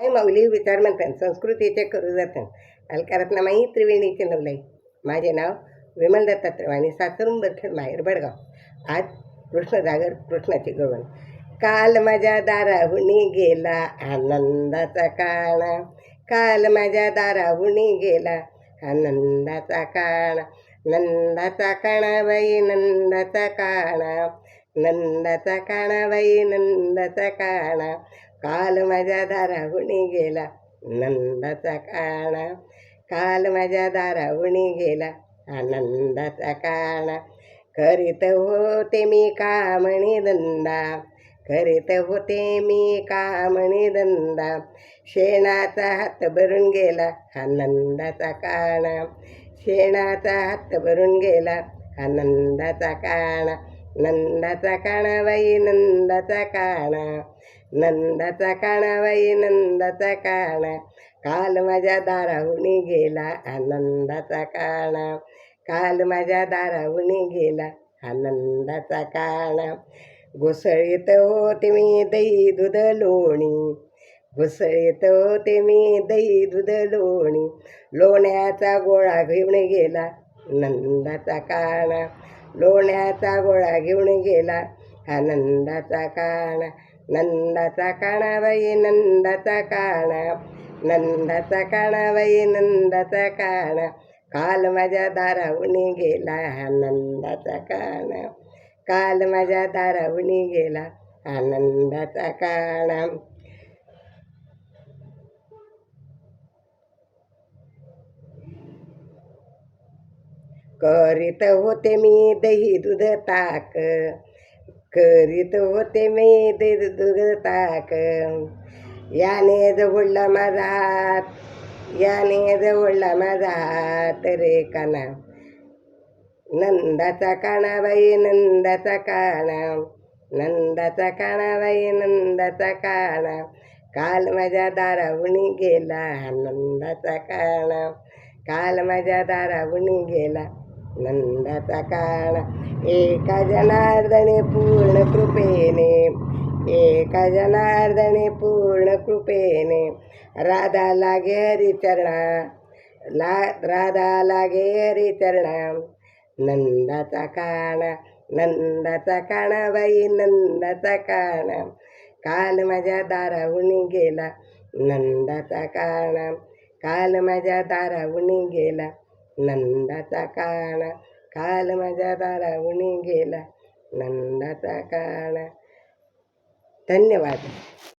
काय माऊली विचार म्हणतात संस्कृतीचे करू जातात अलकारत्नामाई त्रिवेणीचे नवलाई माझे नाव विमल दत्तात्रय आणि सासरून बरखेड माहेर बडगाव. आज कृष्ण जागर कृष्णाची गवण. काल माझ्या दाराहुनी गेला आनंदाचा काणा काल माझ्या दाराहुनी गेला आनंदाचा काणा नंदाचा काणा बाई नंदाचा काणा नंदाचा काणा बाई नंदाचा काणा. काल माझ्या दाराहुनी गेला नंदाचा काणा. काल माझ्या दाराहुनी गेला आनंदाचा काणा. करीत होते मी कामणी धंदा करीत होते मी कामणी धंदा. शेणाचा हात भरून गेला आनंदाचा काणा. शेणाचा हात भरून गेला आनंदाचा काणा. नंदाचा काणाबाई नंदाचा काणा. नंदाचा काणाबाई नंदाचा काणा. काल माझ्या दाराहुनी गेला आनंदाचा काणा. काल माझ्या दाराहुनी गेला आनंदाचा काणा. घुसळीत होते मी दही दूध लोणी. घुसळीत होते मी दही दूध लोणी. लोण्याचा गोळा घेऊन गेला नंदाचा काणा. लोण्याचा गोळा घेऊन गेला. आनंदाचा काणा नंदाचा काणा बाई नंदाचा काणा. नंदाचा काणा बाई नंदाचा काणा. काल माझ्या दारावणी गेला आनंदाचा काणा. काल माझ्या दारावणी गेला आनंदाचा काणा. करीत होते मी दही दूध ताक. करीत होते मी दही दूध ताक. याने जवळला माझा हात याने जवळला माझा हात रे काना. नंदाचा कानाबाई नंदाचा काणा नंदाचा काणाबाई नंदाचा काणा काल माझ्या दारावणी गेला नंदाचा काणा काल माझ्या दारावणी गेला नंदाचा काणा एका जनार्दने पूर्ण कृपेने एका जनार्दने पूर्ण कृपेने राधा लागे हरिचरणा ला राधा लागे हरिचरणा नंदाचा काणा नंदाचा काणा बाई नंदाचा काणा काल माझ्या दाराहुनी गेला नंदाचा काणा काल माझ्या दाराहुनी गेला नंदाचा काणा काल माझ्या दाराहुनी गेला नंदाचा काणा धन्यवाद.